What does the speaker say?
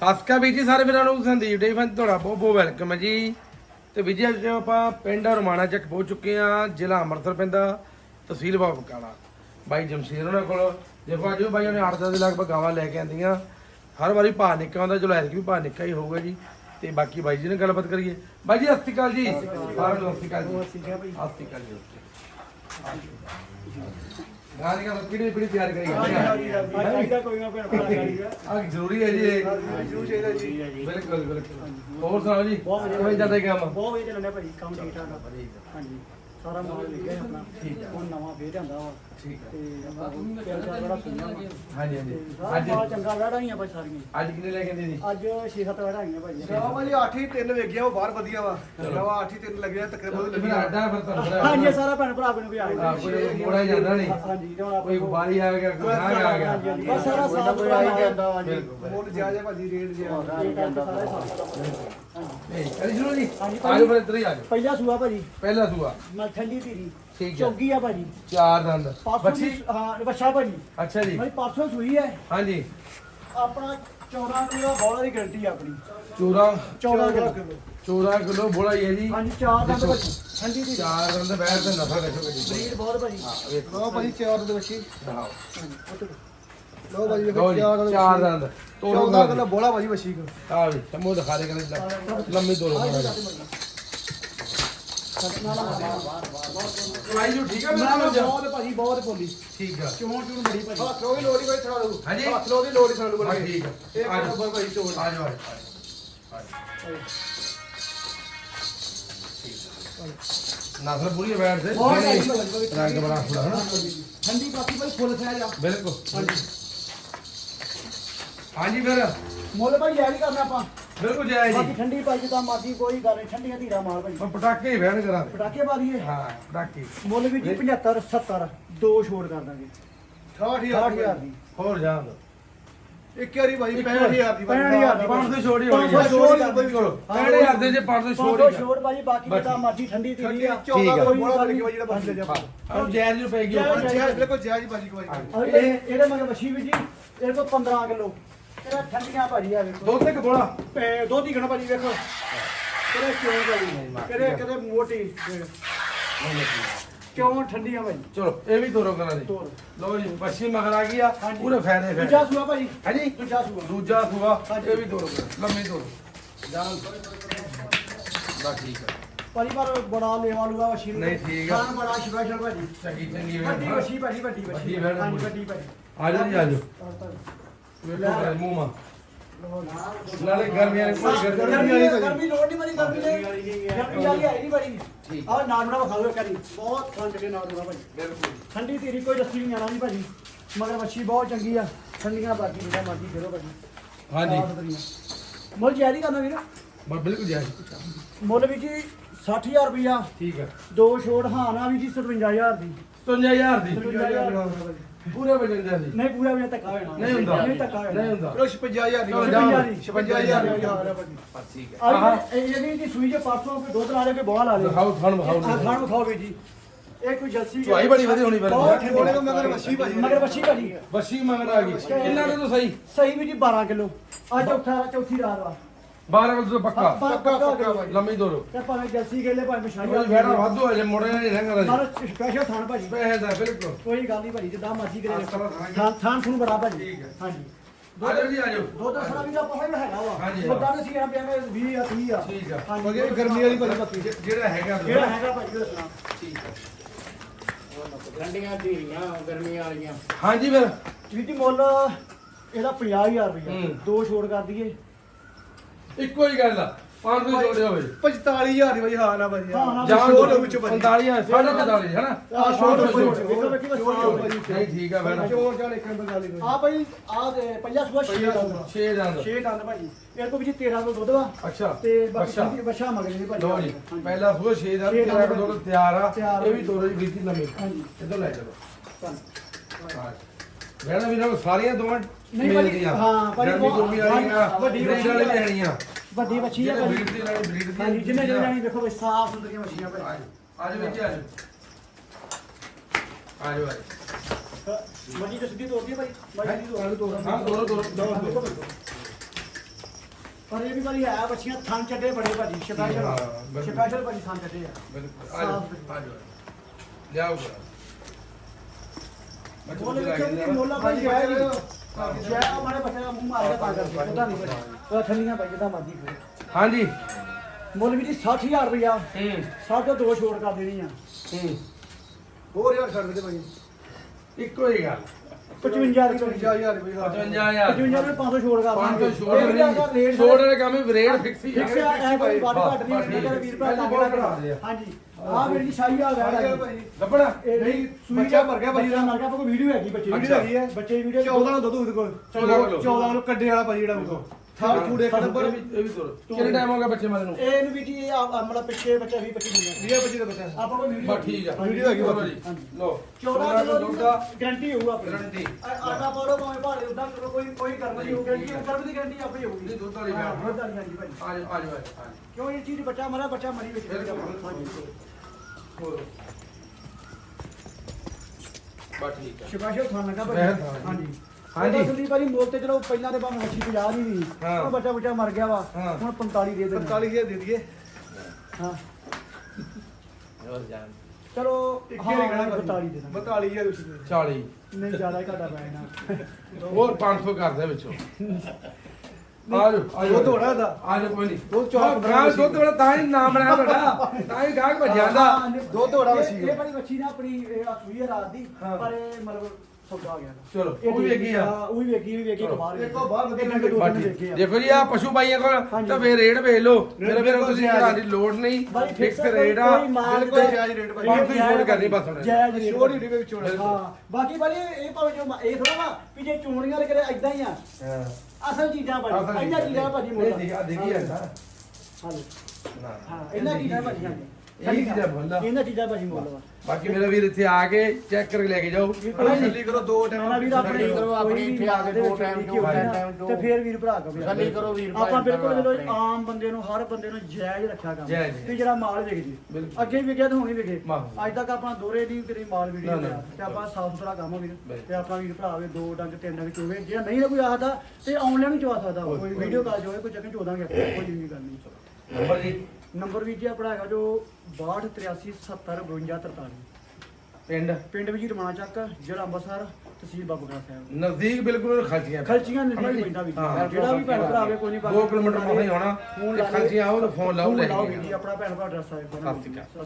ਸਾਸਕਾ ਵੀ ਜੀ ਸਾਰੇ ਵੀਰਾਂ ਨੂੰ ਸੰਦੀਪ ਡੇ ਫਨ ਤੁਹਾਡਾ ਬਹੁਤ ਬਹੁਤ ਵੈਲਕਮ ਹੈ ਜੀ। ਤੇ ਵਿਜੇ ਅੱਜ ਆਪਾਂ ਪਿੰਡ ਰਮਾਣਾ ਚੱਕ ਪਹੁੰਚ ਚੁੱਕੇ ਆ ਜ਼ਿਲ੍ਹਾ ਅੰਮ੍ਰਿਤਸਰ ਪੈਂਦਾ ਤਹਿਸੀਲ ਬਾਬਕਾਲਾ ਬਾਈ ਜਮਸ਼ੀਰ ਉਹਨਾਂ ਕੋਲ। ਦੇਖੋ ਅੱਜ ਵੀ ਬਾਈ ਉਹਨੇ 8 ਦੇ ਲਗਭਗ ਗਾਵਾਂ ਲੈ ਕੇ ਆਂਦੀਆਂ। ਹਰ ਵਾਰੀ ਭਾਅ ਨਿੱਕਾ ਹੁੰਦਾ ਚਲੋ ਐਤਕੀ ਵੀ ਭਾਅ ਨਿੱਕਾ ਹੀ ਹੋਊਗਾ ਜੀ। ਤੇ ਬਾਕੀ ਬਾਈ ਜੀ ਨਾਲ ਗੱਲਬਾਤ ਕਰੀਏ। ਬਾਈ ਜੀ ਸਤਿ ਸ਼੍ਰੀ ਅਕਾਲ ਜੀ। ਸਤਿ ਸ਼੍ਰੀ ਅਕਾਲ ਜੀ। ਸਤਿ ਸ਼੍ਰੀ ਅਕਾਲ ਜੀ। ਗਾਣੇ ਦਾ ਕਿਹੜੀ ਪੀੜੀ ਤਿਆਰ ਕਰੀ ਆ। ਜ਼ਰੂਰੀ ਹੈ ਜੀ ਇਹ? ਬਿਲਕੁਲ ਬਿਲਕੁਲ। ਹੋਰ ਸੁਣਾਓ ਜੀ। ਕਿਵੇਂ ਚੱਲਦਾ ਕੰਮ? ਬਹੁਤ ਵਧੀਆ ਚੱਲਣਾ ਭਾਜੀ ਕੰਮ ਠੀਕ ਠਾਕ ਆ। ਹਾਂਜੀ। ਸਾਰਾ ਮਾਲ ਲਿਖਿਆ ਹੈ ਆਪਣਾ। ਠੀਕ ਆ। ਹੁਣ ਨਵਾਂ ਫੇਰ ਜਾਂਦਾ ਵਾ। ਠੀਕ ਹੈ। ਤੇ ਆਪਾਂ ਤਿੰਨ ਚਾਰ ਬੜਾ ਸੁਣਿਆ ਵਾ ਹਾਂਜੀ ਤੇ ਹਾਂਜੀ ਸਾਰਾ ਅੱਜ ਮਾਲ ਚੰਗਾ ਵੜਾ ਹੀ ਆ ਭਾਈ ਸਾਰੀਆਂ। ਅੱਜ ਕਿੰਨੇ ਲੈ ਕੇ ਆਂਦੇ ਜੀ ਅੱਜ 6-7 ਵੜਾ ਆਈਆਂ ਭਾਜੀ ਨਵਾਂ ਭਾਜੀ 8 ਹੀ 3 ਵੇਖਿਆ ਉਹ ਬਾਹਰ ਵਧੀਆ ਵਾ। ਨਵਾਂ 8 ਹੀ 3 ਲੱਗਿਆ ਤਕਰੀਬਨ ਫਿਰ ਲੱਗਿਆ ਅੱਡਾ ਫਿਰ ਤੁਹਾਨੂੰ ਪਤਾ ਹਾਂਜੀ ਸਾਰਾ ਭੈਣ ਭਰਾ ਨੂੰ ਵੀ ਆ ਹਾਂ, ਕੋਈ ਮੋੜਾ ਹੀ ਜਾਂਦਾ ਨਹੀਂ। ਹਾਂਜੀ ਤੇ ਹੁਣ ਆਪਾਂ ਕੋਈ ਬਾਰੀ ਆ ਗਿਆ ਕੋਈ ਗਾਹ ਆ ਗਿਆ। ਹਾਂਜੀ, ਹਾਂਜੀ। ਬਸ ਸਾਰਾ ਸਾਫ਼ ਕੋਈ ਆਈ ਜਾਂਦਾ ਵਾ ਜੀ। ਮੁੱਲ ਜ਼ਿਆਦਾ ਭਾਜੀ ਰੇਟ ਜ਼ਿਆਦਾ ਇਹ ਟਾਈਮ ਤੇ ਸਾਰਾ ਸਾਫ਼ ਨਹੀਂ ਕਰੀ ਸ਼ੁਰੂ ਜੀ। ਹਾਂਜੀ, ਆਜੋ ਫਿਰ ਇੱਧਰ ਹੀ ਆਜੋ ਪਹਿਲਾ ਸੂਆ ਭਾਜੀ। ਪਹਿਲਾ ਸੂਆ। ਮੈਂ ਠੰਡੀ ਧੀਰੀ ਠੀਕ ਹੈ। ਚੌਗੀ ਆ ਭਾਜੀ। ਚਾਰ ਦੰਦ ਪਾਸੋਂ ਬੱਚੀ? ਦੀ- ਹਾਂ ਬੱਚਾ ਭਾਜੀ। ਅੱਛਾ ਜੀ। ਭਾਈ ਪਾਸੋਂ ਸੂਈ ਹੈ। ਹਾਂਜੀ। ਆਪਣਾ 14 ਕਿਲੋ ਬੋਲਾ ਦੀ ਗਰੰਟੀ ਆ ਆਪਣੀ। ਚੂਰਾ 14 ਕਿਲੋ। ਚੂਰਾ ਕਿਲੋ ਬੋਲਾ ਹੀ ਹੈ ਜੀ। ਹਾਂਜੀ ਚਾਰ ਦੰਦ ਦੇਖੋ। ਭਾਜੀ ਠੰਡੀ ਦੀ ਚਾਰ ਦੰਦ ਬੈਠ ਤੇ ਨਫਾ ਦੇਖੋ ਕਿੱਡੀ ਬਰੀਡ ਬਹੁਤ ਭਾਜੀ। ਹਾਂ ਵੇਖੋ। ਲਓ ਭਾਜੀ ਚਾਰ ਦੇ ਬੱਚੀ। ਦਿਖਾਓ। ਲਓ ਭਾਜੀ ਲਓ ਵੇਖੋ ਜੀ, ਚਾਰ ਦੇ ਚਾਰ ਦੰਦ ਤੋੜੋ 14 ਕਿਲੋ ਬੋਲਾ ਭਾਜੀ ਬੱਚੀ ਕੋ। ਆ ਵੀ ਸਮੂਹ ਦਿਖਾ ਦੇ ਕਹਿੰਦੇ ਲੰਮੀ ਤੋੜੋ ਭਾਈ ਜੋ ਠੀਕ ਆ ਨਾ ਨਾ ਮੇਰੇ ਬਹੁਤ ਭਾਜੀ ਬਹੁਤ ਬੋਲੀ ਠੀਕ ਆ। ਚੋਣ ਚੋਣ ਬੜੀ ਭਾਜੀ? ਹੱਥ ਲੋ ਦੀ ਲੋੜੀ ਭਾਈ ਥੜਾ ਲਓ ਹਾਂਜੀ। ਹੱਥ ਲੋ ਦੀ ਲੋੜੀ ਥੜਾ ਲਓ ਹਾਂ, ਠੀਕ ਆ। ਇਹ ਆ ਜਾਓ। ਨੰਬਰ ਭਾਈ ਤੋੜ ਆ ਜਾਓ ਆ ਜਾਓ ਨਾਸਰ ਪੂਰੀ ਬੈਠ ਦੇ ਬਹੁਤ ਨਹੀਂ, ਭਾਜੀ, ਭਾਜੀ, ਭਾਜੀ। ਰੰਗ ਬੜਾ ਫੁੱਲਾ ਹੈ ਨਾ ਠੰਡੀ ਬਾਕੀ ਭਾਈ ਫੁੱਲ ਸਾਈਜ਼ ਆ। ਬਿਲਕੁਲ। ਹਾਂਜੀ। ਫਿਰ। ਮੁੱਲ ਭਾਈ ਯਾਰ ਹੀ ਕਰਨਾ ਆਪਾਂ। ਬਿਲਕੁਲ ਜਾਇਜ਼ ਬਾਕੀ ਜੀ ਠੰਡੀ ਭਾਈ ਜਿੱਦਾਂ ਮਰਜ਼ੀ ਕੋਈ ਗੱਲ ਨਹੀਂ ਠੰਡੀਆਂ ਧੀਰਾ ਮਾਰ ਭਾਈ। ਮੈਂ ਪਟਾਕੇ ਹੀ ਬਹਿਣ ਕਰਾਂ ਪਟਾਕੇ ਪਾ ਦਈਏ ਹਾਂ ਪਟਾਕੇ। ਮੁੱਲ ਵੀ ਜੀ 75 70 ਦੋ ਛੋੜ ਕਰ ਦਾਂਗੇ। 68000 60000 ਦੀ। ਹੋਰ ਜਾਣ ਦੋ। ਇੱਕ ਵਾਰੀ ਭਾਜੀ 65000 ਦੀ 65,000 ਦੀ। ਪੰਜ ਤੋਂ ਛੋੜੀ ਹੋਣੀ ਪੰਜ ਸੌ ਛੋੜ ਹੀ ਭਾਈ ਚਲੋ ਪਹਿਲੇ ਹੱਥ ਦੇ ਜੇ ਪੰਜ ਤੋਂ ਛੋੜੀ ਛੋੜ ਛੋੜ ਭਾਜੀ ਬਾਕੀ ਜਿੱਦਾਂ ਮਰਜ਼ੀ ਠੰਡੀ ਧੀਰੀ ਆ। 14 ਠੀਕ ਆ। ਕਿਲੋ ਬੋਲਾ ਬਣ ਜਿਹੜਾ ਬੱਚੇ ਦੇ ਹਾਂ। ਜਾਇਜ਼ ਨੂੰ ਪੈ ਗਈ। ਜਾਇਜ਼, ਬਿਲਕੁਲ ਜਾਇਜ਼ ਭਾਜੀ ਕੋਈ ਇਹਦੇ ਮਗਰ ਮੱਛੀ ਵੀ ਜੀ ਇਹਦੇ ਕੋਲ 15 ਕਿਲੋ। ਇਹਦਾ ਠੰਡੀਆਂ ਭਾਜੀ ਆ ਵੇਖੋ। ਦੁੱਧ ਇੱਕ ਬੋਲਾ। ਪੈ- ਦੁੱਧ ਹੀ ਗਣਾ ਭਾਜੀ ਵੇਖੋ। ਕਿਹੜੇ ਕਿਉਂ ਭਾਜੀ ਕਿਹੜੇ ਕਿਹੜੇ ਮੋਟੀ ਕਿਉਂ ਠੰਡੀਆਂ ਭਾਜੀ ਚਲੋ ਇਹ ਵੀ ਤੋਰੋ ਕਰਾਂ ਜੀ ਤੋੜ ਲਓ ਜੀ ਬੱਛੀ ਮਗਰ ਆ ਗਈ ਆ। ਹਾਂਜੀ। ਪੂਰੇ ਫਾਇਦੇ ਦੂਜਾ ਸੂਆ ਭਾਜੀ ਹਾਂਜੀ? ਦੂਜਾ ਸੂਆ। ਦੂਜਾ ਹਾਂਜੀ। ਇਹ ਵੀ ਤੋਰੋ ਕਰਾਂ। ਲੰਮੀ ਤੋਰੋ। ਜਾਨ। ਬਸ ਠੀਕ ਹੈ ਭਾਜੀ ਪਰ ਬੜਾ ਲੇਵਾ ਲੂਗਾ ਵਸ਼ੀ ਨੂੰ। ਨਹੀਂ, ਠੀਕ ਆ। ਖਾਣ ਬੜਾ ਸਪੈਸ਼ਲ ਭਾਜੀ। ਚੰਗੀ ਚੰਗੀ ਵੱਡੀ ਵਸ਼ੀ ਭਾਜੀ ਵੱਡੀ ਵੱਡੀ ਵਸ਼ੀ ਹਾਂਜੀ। ਵੱਡੀ ਭਾਜੀ। ਆ ਜਾਓ ਜੀ ਆ ਜਾਓ। ਵੇਖੋ ਫਿਰ ਮੂੰਹ ਮਾ ਨਾਲੇ ਗਰਮੀਆਂ ਨੇ ਕੋਈ ਗਰਮੀ ਗਰਮੀ ਨਹੀਂ ਵਾਲੀ ਗਰਮੀ ਲੋੜ ਨਹੀਂ ਬੜੀ ਗਰਮੀ ਨੇ ਗਰਮੀ ਵਾਲੀ ਆਈ ਨਹੀਂ ਬੜੀ ਠੀਕ। ਆ ਨਾੜਨਾ ਵਿਖਾਓ ਕਰੀ। ਬਹੁਤ ਠੰਡ ਦੇ ਨਾੜਨਾ ਭਾਜੀ। ਬਿਲਕੁਲ। ਠੰਡੀ ਤੇਰੀ ਕੋਈ ਰੱਸੀ ਨਹੀਂ ਆਣਾ ਨਹੀਂ ਭਾਜੀ। ਮਗਰ ਮੱਛੀ ਬਹੁਤ ਚੰਗੀ ਆ। ਠੰਡੀਆਂ ਬਾਕੀ ਜਿਹੜਾ ਮਰਜ਼ੀ ਫੇਰੋ ਭਾਜੀ। ਹਾਂਜੀ। ਮੁੱਲ ਜਾਰੀ ਕਰਨਾ ਵੀਰ। ਬਸ ਬਿਲਕੁਲ ਜਾਇਜ਼। ਮੁੱਲ ਵੀ ਜੀ 60000 ਰੁਪਇਆ ਠੀਕ ਹੈ ਦੋ ਛੋੜ ਹਾਂ ਨਾ ਵੀ ਜੀ 57000 ਦੀ। 55000 ਦੀ। 57000 ਪੂਰੇ ਵਜਨ ਦਾ ਜੀ ਨਹੀਂ ਪੂਰਾ ਵੀ ਧੱਕਾ ਹੋਣਾ? ਨਹੀਂ ਹੁੰਦਾ। ਨਹੀਂ ਧੱਕਾ ਹੋਣਾ? ਨਹੀਂ ਹੁੰਦਾ। ਲੋ 56000 ਦੀ ਚਲੋ ਭਾਜੀ। ਜਾਓ। 55000 56,000 ਠੀਕ ਹੈ। ਆ ਆਹ ਇਹ ਇਹ ਵੀ ਜੀ ਸੂਈ ਜੇ ਪਰਸੋਂ ਕੋਈ ਦੁੱਧ ਲਾ ਲੇ ਕੋਈ ਬਾਹ ਲਾ ਲੇ ਦਿਖਾਓ ਥਣ ਵਿਖਾਓ। ਆ ਖਾਣ ਵਿਖਾਓ ਵੀ ਜੀ। ਇਹ ਕੋਈ ਜਲਸੀ ਚੁਆਈ ਬੜੀ ਵਧੀਆ ਹੋਣੀ। ਬਹੁਤ। ਉਹਨੇ ਕੋ ਮਗਰ ਮੱਛੀ ਭਾਜੀ। ਮਗਰ ਵੱਛੀ ਭਾਜੀ। ਬੱਛੀ ਮਗਰ ਆ ਗਈ। ਕਿੰਨਾ ਦੇ ਤੋਂ ਸਹੀ? ਸਹੀ ਵੀ ਜੀ 12 ਕਿਲੋ। ਅੱਜ ਚੌਥਾ ਚੌਥੀ ਰਾਤ ਵਾ। 12 ਵਜੇ ਤੋਂ ਪੱਕਾ। ਪੱਕਾ ਪੱਕਾ ਭਾਜੀ। ਲੰਮੀ ਦੋਰੋ ਤੇ ਭਾਵੇਂ ਜਲਸੀ ਗੇਲੇ ਭਾਵੇਂ ਮਸ਼ਾਈ ਕੋਈ ਫੇੜਾ ਵਾਧੂ ਅਜੇ ਮੁੜੇ ਨਹੀਂ ਰਹਿੰਗਾ ਮਾਰੋ ਸਪੈਸ਼ਲ ਥਾਣ ਭਾਜੀ। ਪੈਸੇ ਦਾ ਬਿਲਕੁਲ। ਕੋਈ ਗੱਲ ਨਹੀਂ ਭਾਜੀ ਜਿੱਦਾਂ ਮਰਜ਼ੀ ਕਰੇ ਥਾਣ ਥਾਣ ਤੁਹਾਨੂੰ ਬੜਾ ਭਾਜੀ। ਠੀਕ ਹੈ। ਹਾਂਜੀ। ਆ ਜਾਓ ਜੀ ਆ ਜਾਓ। ਦੁੱਧ ਸਾਰਾ ਵੀ ਦਾ ਪਹੁੰਚ ਹੈਗਾ ਵਾ। ਹਾਂਜੀ, ਦੁੱਧਾਂ ਦੇ ਸੀਆਂ ਪਿਆਂਗੇ 20 ਆ 30 ਆ। ਠੀਕ ਆ। ਹਾਂਜੀ। ਮਗਰ ਗਰਮੀ ਵਾਲੀ ਭਾਜੀ ਬੱਤੀ ਜਿ- ਜਿਹੜਾ ਹੈਗਾ ਜਿਹੜਾ ਹੈਗਾ ਭਾਜੀ ਹੈ ਠੰਡੀਆਂ ਗਰਮੀਆਂ ਵਾਲੀਆਂ। ਹਾਂਜੀ ਫਿਰ। ਵੀ ਜੀ ਮੁੱਲ ਇਹਦਾ 50000 ਰੁਪਇਆ ਹੂੰ। ਦੋ ਛੋੜ ਕਰ ਦਈਏ। ਇੱਕੋ ਹੀ ਗੱਲ ਆ। ਪੰਜ ਤੋਂ ਜੋੜੇ ਹੋਵੇ। 45000 ਦੀ ਭਾਜੀ ਹਾਂ ਨਾ ਭਾਜੀ ਹਾਂ, ਹਾਂ। ਜਾਨ ਛੋੜ ਹੋਵੇ ਵਿੱਚੋਂ ਭਾਜੀ 45 ਸਾਢੇ 45 ਹੈ ਨਾ? ਆ ਛੋੜ ਛੋੜ, ਵੇਖੋ ਛੋੜ। ਵੇਖੋ ਬਸ ਛੋੜ ਭਾਜੀ। ਨਹੀਂ ਠੀਕ ਆ ਫਿਰ ਚੋਰ ਜਾਣ ਇੱਕ ਨੰਬਰ ਗੱਲ ਹੀ ਆ ਭਾਈ ਆ ਦੇ ਪੰਜਾ ਸੁਬਾ 6 ਦੰਦ। 6 ਦੰਦ। 6 ਦੰਦ ਭਾਜੀ ਇਹ ਕੋ ਵੀ ਜੀ 13 ਤੋਂ ਦੁੱਧ ਵਾ। ਅੱਛਾ। ਤੇ ਬਾਕੀ ਅੱਛਾ। ਠੰਡੀ ਵਛਾ ਮਗਲੇ ਨੇ ਭਾਜੀ ਲੋ ਜੀ ਹਾਂਜੀ। ਪਹਿਲਾ ਸੂਆ 6 ਦਾ ਛੇ ਤੇਰਾ ਦੰਦ ਕੋਲ ਤਿਆਰ ਆ। ਇਹ ਵੀ ਦੋਰੋ ਜੀ ਗੀਤੀ ਨਵੀਂ ਹਾਂਜੀ। ਇਧਰ ਲੈ ਚਲੋ ਧੰਨ। ਰਹਿਣਾ ਵੀ ਨਾ ਸਾਰੀਆਂ ਦੋਵਾਂ ਨਹੀਂ ਭਾਜੀ, ਗਈਆਂ ਹਾਂ, ਭਾਜੀ, ਬਹੁਤ- ਗੁਰਮੀ ਵਾਲੀਆਂ ਵੱਡੀ ਬਰੀਡ ਵਾਲੀ ਵੱਛੀ ਆ। ਲੈਣੀਆਂ ਵੱਡੀ ਵੱਛੀ ਆ ਜਿਹੜੇ ਭਾਜੀ ਬਰੀਡ ਦੀ ਲੈਣੀ ਬਰੀਡ ਦੀ ਹਾਂਜੀ ਜਿੰਨੇ ਜਿਹੜੇ ਜਾਣੀ ਵੇਖੋ ਬਈ ਸਾਫ਼ ਸੁਥਰੀਆਂ ਮੱਛੀਆਂ ਭਾਈ ਅੱਜ ਵਿੱਚ ਅੱਜ ਆਜੋ ਆਜੋ। ਮੱਛੀ ਤੇ ਸਿੱਧੀ ਤੋੜਦੀ ਆ ਭਾਈ ਮੱਛੀ ਦੀ ਤੋੜ ਹਾਂ ਦੋਨੋਂ ਵੇਖੋ, ਵੇਖੋ। ਪਰ ਇਹ ਵੀ ਭਾਜੀ ਹੈ ਬੱਚੀਆਂ ਥਣ ਚੱਡੇ ਬੜੇ ਭਾਜੀ ਹਾਂ, ਸਪੈਸ਼ਲ ਬਿਲਕੁਲ। ਸਪੈਸ਼ਲ ਭਾਜੀ ਥਣ ਚੱਡੇ ਆ। ਬਿਲਕੁਲ ਆ ਜਾਓ ਆ ਜਾਓ ਲਿਆਓ ਜਰਾ ਬੋਲੇ ਵੇਖੋ ਕਿ ਮੋਲਾ ਭਾਈ ਜੈ ਜੀ ਜੈ ਮਾਰੇ ਬੱਚੇ ਦਾ ਮੂੰਹ ਮਾਰ ਕੇ ਤਾਂ ਕਰਕੇ ਉਹਦਾ ਨਹੀਂ ਉਹ ਠੰਡੀਆਂ ਭਾਈ ਜਿੱਦਾਂ ਮਰਜ਼ੀ ਫਿਰ। ਹਾਂਜੀ। ਮੁੱਲ ਵੀ ਜੀ 60000 ਰੁਪਇਆ। ਹੂੰ। ਤੋਂ ਦੋ ਛੋੜ ਕਰ ਦੇਣੀ ਆ। ਹੂੰ। ਹੋਰ ਯਾਰ ਛੱਡ ਦੇ ਭਾਈ। ਇੱਕੋ ਹੀ ਗੱਲ। 55000 ਰੁਪਏ 55000 ਰੁਪਏ ਦਾ 55000 55 ਰੁਪਏ 500 ਛੋੜ ਕਰ ਪੰਜ ਦਾਂਗੇ। ਸੌ ਛੋੜ ਰੇਟ ਛੋੜ ਵਾਲੇ ਕੰਮ ਹੀ ਰੇਟ ਫਿਕਸ ਹੀ ਫਿਕਸ ਆ ਐ ਕੋਈ ਵੱਧ ਘੱਟ ਨਹੀਂ। ਵੀਰ ਭਰਾ ਦੇ। ਹਾਂਜੀ। ਆ ਮੇਰੀ ਜੀ ਸ਼ਾਹੀ ਆ ਗਿਆ ਭਾਈ ਭਾਈ ਇਹ ਨਹੀਂ, ਸੂਈ ਬੱਚਾ ਮਰ ਗਿਆ ਬੱਚਾ ਮਰ ਗਿਆ ਆਪਾਂ ਕੋਈ ਵੀਡੀਓ ਹੈਗੀ ਬੱਚੇ ਦੀ। ਹੈਗੀ ਹੈ। ਬੱਚੇ ਦੀ ਵੀਡੀਓ 14 ਦਾ ਦੁੱਧ ਉਹਦੇ ਕੋਲ 14 ਕਿਲੋ। 14 ਕਿਲੋ ਕੱਡੇ ਵਾਲਾ ਭਾਜੀ ਜਿਹੜਾ ਉਹ ਥਾਲ ਥੂੜੇ ਇਹ ਨੰਬਰ ਵੀ ਇਹ ਵੀ ਤੋਰ ਕਿੰਨੇ ਟਾਈਮ ਹੋ ਗਿਆ ਬੱਚੇ ਮਰਨ ਨੂੰ? ਇਹ ਨੂੰ ਵੀ ਜੀ ਇਹ ਆ- ਆਪਣਾ ਪਿੱਛੇ ਬੱਚਾ 20 25 ਦਿਨ 20 25 ਦਾ ਬੱਚਾ। ਆਪਾਂ ਕੋਈ ਵੀਡੀਓ ਬਸ ਠੀਕ ਆ। ਵੀਡੀਓ ਹੈਗੀ ਬਾਕੀ। ਜੀ ਲੋ 14 ਕਿਲੋ ਦੁੱਧ ਦਾ ਗਾਰੰਟੀ ਹੋਊ ਆਪਣੀ। Guarantee। ਆ- ਆਟਾ ਪਾੜੋ ਭਾਵੇਂ ਭਾੜੇ ਉਦਾਂ ਕਰੋ ਕੋਈ ਕੋਈ ਕਰਮ ਨਹੀਂ ਹੋਊਗਾ। ਜੀ ਕਰਮ ਦੀ ਗਾਰੰਟੀ ਆਪੇ ਹੋਊਗੀ। ਨਹੀਂ, ਦੁੱਧ ਵਾਲੀ ਹਾਂ। ਦੁੱਧ ਵਾਲੀ ਹਾਂਜੀ ਭਾਈ। ਆ ਜਾਓ ਆ ਜਾਓ। ਕਿਉਂ ਇਹ ਚੀਜ਼ ਬੱਚਾ ਮਰਾ ਬੱਚਾ ਮਰੀ ਵਿੱਚ ਬਿਲਕੁਲ। ਹਾਂਜੀ। ਹੋਰ। ਬਸ ਠੀਕ ਆ। ਸਪੈਸ਼ਲ ਖਾਣ ਲੱਗਾ ਭਾਈ। ਹਾਂਜੀ। ਹਾਂਜੀ। ਸੰਦੀਪ ਭਾਜੀ ਮੋਲ ਤੇ ਚਲੋ ਪਹਿਲਾਂ ਤੇ ਭਾਵੇਂ ਮੱਛੀ 50 ਦੀ ਸੀ ਹਾਂ। ਹੁਣ ਬੱਚਾ ਬੱਚਾ ਮਰ ਗਿਆ ਵਾ ਹਾਂ। ਹੁਣ 45 ਦੇ ਦੇ 45000 ਦੇ ਦਈਏ। ਹਾਂ। ਹੋਰ ਜਾਨ। ਚਲੋ ਇੱਕ ਹਾਂ, ਹੀ ਰਹਿਣਾ 42 ਦੇ ਦਾਂਗੇ। 42000 ਉਸ ਦੇ 40 ਨਹੀਂ ਜ਼ਿਆਦਾ ਹੀ ਘਾਟਾ ਪੈਣਾ ਹੋਰ 500 ਕਰ ਦੇ ਵਿੱਚੋਂ। ਆ ਜਾਓ ਆ ਜਾਓ। ਦੁੱਧ ਹੋਣਾ ਇਹਦਾ। ਆ ਜਾਓ ਕੋਈ ਨਹੀਂ। ਦੁੱਧ ਚੌਕ ਹਾਂ, ਗਾਂ ਦੁੱਧ ਵਾਲਾ ਤਾਂ ਹੀ ਨਾਮ ਬਣਾਇਆ ਤੁਹਾਡਾ। ਤਾਂ ਹੀ ਗਾਹਕ ਭੱਜਿਆ ਦਾ ਦੁੱਧ ਬੜਾ ਇਹ- ਵਸੀ ਇਹ ਬੜੀ ਮੱਛੀ ਨਾ ਆਪਣੀ ਇਹ ਆ ਸੂਈ ਆ ਰਾਤ ਦੀ ਹਾਂ। ਪਰ ਇਹ ਮਤਲਬ ਸੌਦਾ ਆ ਗਿਆ ਚਲੋ ਇਹ ਉਹ ਵੀ ਵੇਖੀ ਆ ਹਾਂ, ਉਹ ਵੀ ਵੇਖੀ ਵੀ ਵੇਖੀ ਚਲੋ। ਕਮਾਲ ਇੱਕ ਉਹ ਬਾਹਰ ਵਧੀਆ ਇਹਨਾਂ ਦੇ ਦੋ ਬਸ ਤਿੰਨ ਠੀਕ। ਵੇਖੇ ਆ ਦੇਖੋ ਜੀ ਆ ਪਸ਼ੂ ਬਾਈਆਂ ਕੋਲ ਹਾਂਜੀ। ਤਾਂ ਫੇਰ ਰੇਟ ਵੇਖ ਲਓ ਮੇਰੇ ਫਿਰ ਬਿਲਕੁਲ ਤੁਸੀਂ ਜਾਇਜ਼। ਘਰਾਂ ਦੀ ਲੋੜ ਨਹੀਂ ਬਾਈ ਫਿਕਸ ਰੇਟ ਆ ਕੋਈ ਮਾਲ ਬਿਲਕੁਲ ਤੇ- ਜਾਇਜ਼ ਰੇਟ ਭਾਈ। ਪੰਜ ਸੌ ਹੀ ਛੋੜ ਕਰਨੀ ਬਸ ਹੁਣ। ਜਾਇਜ਼ ਰੇਟ ਸ਼ੋਰ ਹੀ ਵਿੱਚੋਂ ਹਾਂ ਬਾਕੀ ਬਾਲੀ ਇਹ ਭਾਵੇਂ ਜੋ ਮ- ਇਹ ਥੋੜਾ ਵਾ ਵੀ ਜੇ ਚੂਣੀਆਂ ਕਰੇ ਐਦਾਂ ਹੀ ਆ ਹਾਂ ਅਸਲ ਚੀਜ਼ਾਂ ਭਾਜੀ ਇਹਨਾਂ ਚੀਜ਼ਾਂ ਭਾਜੀ ਮੁੱਲ ਇਹ ਦੇਖੀ ਆ ਦੇਖੀ ਹਾਲੋ ਨਾ। ਹਾਂ ਇਹਨਾਂ ਚੀਜ਼ਾਂ ਭਾਜੀ ਹਾਂ ਇਹ ਚੀਜ਼ਾਂ ਮੁੱਲ ਆ। ਇਹਨਾਂ ਚੀਜ਼ਾਂ ਭਾਜੀ ਮੁੱਲ ਵਾ ਬਾਕੀ ਮੇਰਾ ਵੀਰ ਇੱਥੇ ਆ ਕੇ ਚੈੱਕ ਕਰਕੇ ਲੈ ਕੇ ਜਾਓ ਛੱਲੀ ਕਰੋ ਦੋ ਟਾਈਮ ਮੈਂ ਵੀਰ ਆਪਣੀ ਕਰੋ, ਆਪਣੀ ਵੀ ਇੱਥੇ ਆ ਕੇ ਦੇ ਦੋ ਟਾਈਮ ਨਾ, ਟਾਈਮ ਚੋਂ। ਤੇ ਫੇਰ ਵੀਰ ਭਰਾ ਕੋ ਛੱਲੀ ਕਰੋ ਵੀਰ ਭਰਾ ਆਪਾਂ ਬਿਲਕੁਲ। ਜਦੋਂ ਆਮ ਬੰਦੇ ਨੂੰ ਹਰ ਬੰਦੇ ਨੂੰ ਜਾਇਜ਼ ਰੱਖਿਆ ਕੰਮ ਜਾਇਜ਼। ਤੇ ਜਿਹੜਾ ਮਾਲ ਵਿਕ ਜੀ ਬਿਲਕੁਲ। ਅੱਗੇ ਵਿਕਿਆ ਤਾਂ ਹੁਣ ਹੀ ਵਿਕੇ। ਅੱਜ ਤੱਕ ਆਪਾਂ ਦੋਰੇ ਨਹੀਂ ਕਰੀ ਮਾਲ ਵੀਡੀਓ ਨਾ, ਨਾ। ਲਿਆ ਤੇ ਆਪਾਂ ਸਾਫ਼ ਸੁਥਰਾ ਕੰਮ ਆ ਵੀਰ ਬਿਲਕੁਲ। ਤੇ ਆਪਣਾ ਵੀਰ ਭਰਾ ਵੇ ਦੋ ਡੰਗ ਤਿੰਨ ਡੰਗ ਚੋਵੇ ਜੇ ਨਹੀਂ ਨਾ ਕੋਈ ਆਖਦਾ ਤੇ ਆਨਲਾਈਨ ਵੀ ਚਵਾ ਸਕਦਾ ਕੋਈ ਵੀਡੀਓ ਕਾਲ ਚੋਵੇ ਕੋਈ ਚੱਕਰ ਚੋਦਾਂਗੇ ਕੋਈ ਵੀ ਗੱਲ ਨਹੀਂ ਨੰਬਰ ਜੀ ਨੰਬਰ ਵੀ ਜੀ ਆਪਣਾ ਹੈਗਾ ਜੋ 62 83 70 52 43 ਪਿੰਡ? ਪਿੰਡ ਵਿੱਚ ਰਮਾਣਾ ਚੱਕ ਜ਼ਿਲ੍ਹਾ ਅੰਮ੍ਰਿਤਸਰ ਤਹਿਸੀਲ ਬਾਬੂਗੜਾ ਸਾਹਿਬ। ਨਜ਼ਦੀਕ ਬਿਲਕੁਲ ਖਲਚੀਆਂ। ਖਲਚੀਆਂ ਨਜ਼ਦੀਕ ਜੀ? ਪੈਂਦਾ ਵੀ ਹਾਂ। ਜਿਹੜਾ ਵੀ ਭੈਣ ਭਰਾ ਆਵੇ ਕੋਈ ਨਹੀਂ 2 ਕਿਲੋਮੀਟਰ ਮਸਾਂ ਹੀ ਤੇ ਖਲਚੀਆਂ ਆਓ ਤਾਂ ਫੋਨ ਲਾਓ ਲੈ ਕੇ ਜੀ ਆਪਣਾ ਭੈਣ ਭਰਾ ਐਡਰੈਸ ਆਏ। ਸਤਿ ਸ਼੍ਰੀ ਅਕਾਲ।